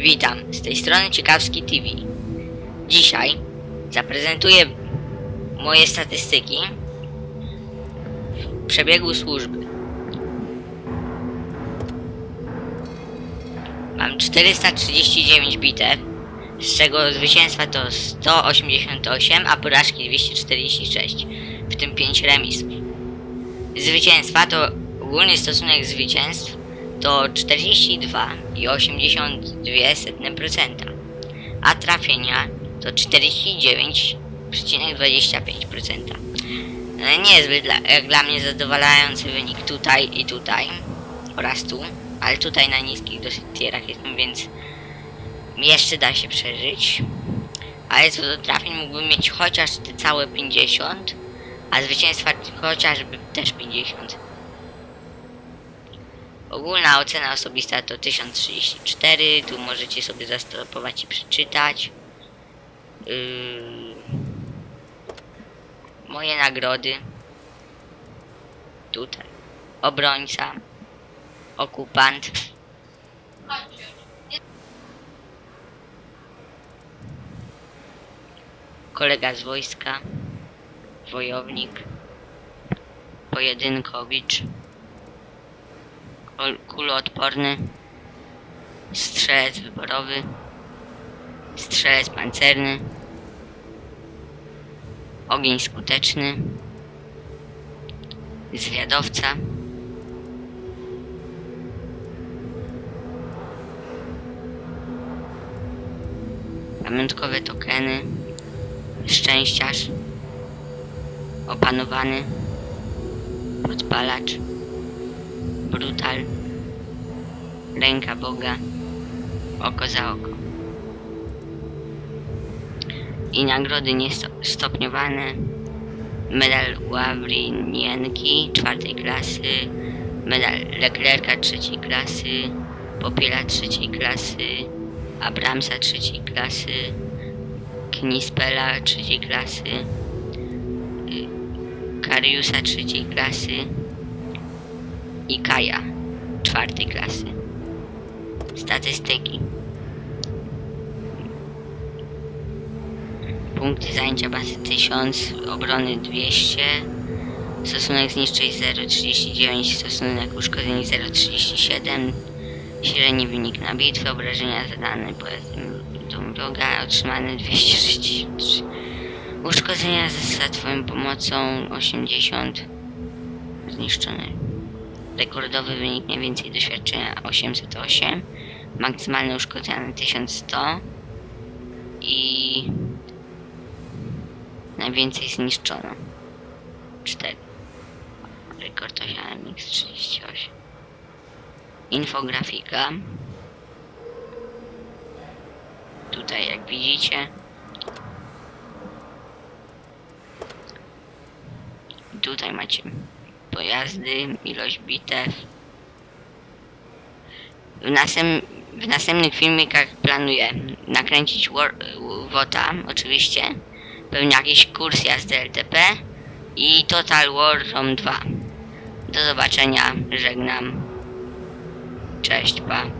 Witam, z tej strony Ciekawski TV. Dzisiaj zaprezentuję moje statystyki w przebiegu służby. Mam 439 bitew, z czego zwycięstwa to 188, a porażki 246, w tym 5 remisów. Zwycięstwa to ogólny stosunek zwycięstw to 42,82%, a trafienia to 49,25%. E, Niezbyt dla, jak dla mnie zadowalający wynik tutaj i tutaj oraz tu, ale tutaj na niskich dosyć tierach jestem, więc jeszcze da się przeżyć. Ale co do trafień mógłbym mieć chociaż te całe 50, a zwycięstwa chociażby też 50. Ogólna ocena osobista to 1034, tu możecie sobie zastopować i przeczytać. Yy, moje nagrody. Tutaj. Obrońca. Okupant. Kolega z wojska. Wojownik. Pojedynkowicz kuloodporny, strzelec wyborowy, strzelec pancerny, ogień skuteczny, zwiadowca, pamiątkowe tokeny, szczęściarz, opanowany, podpalacz, brutal, ręka Boga, oko za oko. I nagrody niestopniowane, medal Ławrinienki czwartej klasy, medal Leclerca trzeciej klasy, Popiela trzeciej klasy, Abramsa trzeciej klasy, Knispela trzeciej klasy, Kariusa trzeciej klasy, i Kaja czwartej klasy. Statystyki. Punkty zajęcia bazy 1000, obrony 200, stosunek zniszczeń 0,39, stosunek uszkodzeń 0,37, średni wynik na bitwę, obrażenia zadane pojazdem wroga, otrzymane 263. Uszkodzenia za twoją pomocą 80, zniszczone rekordowy wynik mniej więcej doświadczenia 808, maksymalne uszkodzenie 1100 i najwięcej zniszczono 4. Rekord osiągnięty X38. Infografika. Tutaj jak widzicie Tutaj macie pojazdy, ilość bitew. W, następ, w następnych filmikach planuję nakręcić WOTA, oczywiście, pewnie jakiś kurs jazdy LTP i Total War Rom 2. Do zobaczenia, żegnam. Cześć, pa.